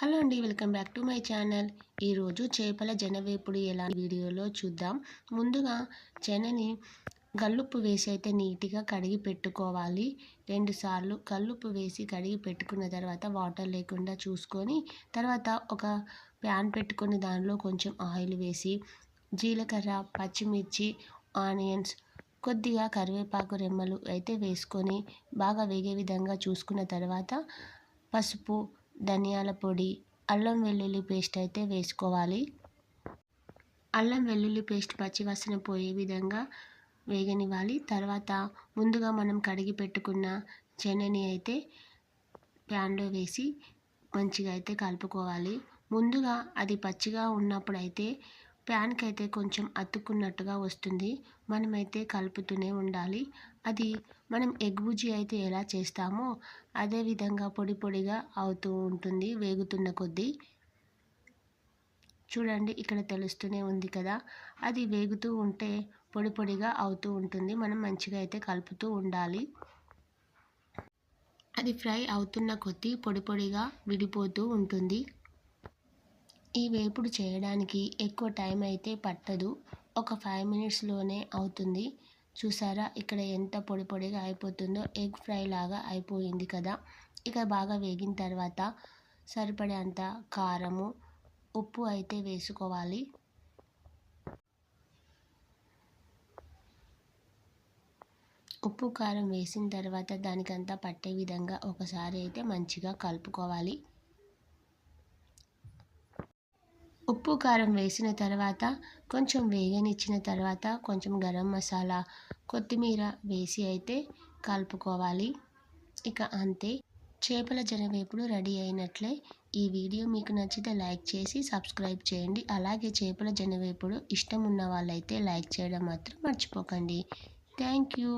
Hello అండి welcome back to my channel. ఈరోజు చేపల జనవేపుడు ఎలా వీడియోలో చూద్దాం. ముందుగా చెనని గల్లుప్పు వేసి అయితే నీట్గా కడిగి పెట్టుకోవాలి. రెండుసార్లు కల్లుప్పు వేసి కడిగి పెట్టుకున్న తర్వాత వాటర్ లేకుండా చూసుకొని తర్వాత ఒక ప్యాన్ పెట్టుకొని దానిలో కొంచెం ఆయిల్ వేసి జీలకర్ర పచ్చిమిర్చి ఆనియన్స్ కొద్దిగా కరివేపాకు రెమ్మలు అయితే వేసుకొని బాగా వేగే విధంగా చూసుకున్న తర్వాత పసుపు ధనియాల పొడి అల్లం వెల్లుల్లి పేస్ట్ అయితే వేసుకోవాలి. అల్లం వెల్లుల్లి పేస్ట్ పచ్చివాసన పోయే విధంగా వేగనివ్వాలి. తర్వాత ముందుగా మనం కడిగి పెట్టుకున్న చెనని అయితే ప్యాన్లో వేసి మంచిగా అయితే కలుపుకోవాలి. ముందుగా అది పచ్చిగా ఉన్నప్పుడు అయితే ప్యాన్కి అయితే కొంచెం అతుక్కున్నట్టుగా వస్తుంది. మనమైతే కలుపుతూనే ఉండాలి. అది మనం ఎగ్ బుజ్జి అయితే ఎలా చేస్తామో అదే విధంగా పొడి పొడిగా అవుతూ ఉంటుంది వేగుతున్న కొద్దీ. చూడండి ఇక్కడ తెలుస్తూనే ఉంది కదా. అది వేగుతూ ఉంటే పొడి పొడిగా అవుతూ ఉంటుంది. మనం మంచిగా అయితే కలుపుతూ ఉండాలి. అది ఫ్రై అవుతున్న కొద్దీ పొడి పొడిగా విడిపోతూ ఉంటుంది. ఈ వేపుడు చేయడానికి ఎక్కువ టైం అయితే పట్టదు. ఒక ఫైవ్ మినిట్స్లోనే అవుతుంది. చూసారా? ఇక్కడ ఎంత పొడి పొడిగా అయిపోతుందో? ఎగ్ ఫ్రై లాగా అయిపోయింది కదా? ఇక బాగా వేగిన తర్వాత సరిపడేంత కారము ఉప్పు అయితే వేసుకోవాలి. ఉప్పు కారం వేసిన తర్వాత దానికంతా పట్టే విధంగా ఒకసారి అయితే మంచిగా కలుపుకోవాలి. ఉప్పు కారం వేసిన తర్వాత కొంచెం వేగనిచ్చిన తర్వాత కొంచెం గరం మసాలా కొత్తిమీర వేసి అయితే కలుపుకోవాలి. ఇక అంతే. చేపల జనవేపుడు రెడీ అయినట్లే. ఈ వీడియో మీకు నచ్చితే లైక్ చేసి సబ్స్క్రైబ్ చేయండి. అలాగే చేపల జనవేపుడు ఇష్టం ఉన్న వాళ్ళైతే లైక్ చేయడం మాత్రం మర్చిపోకండి. Thank you.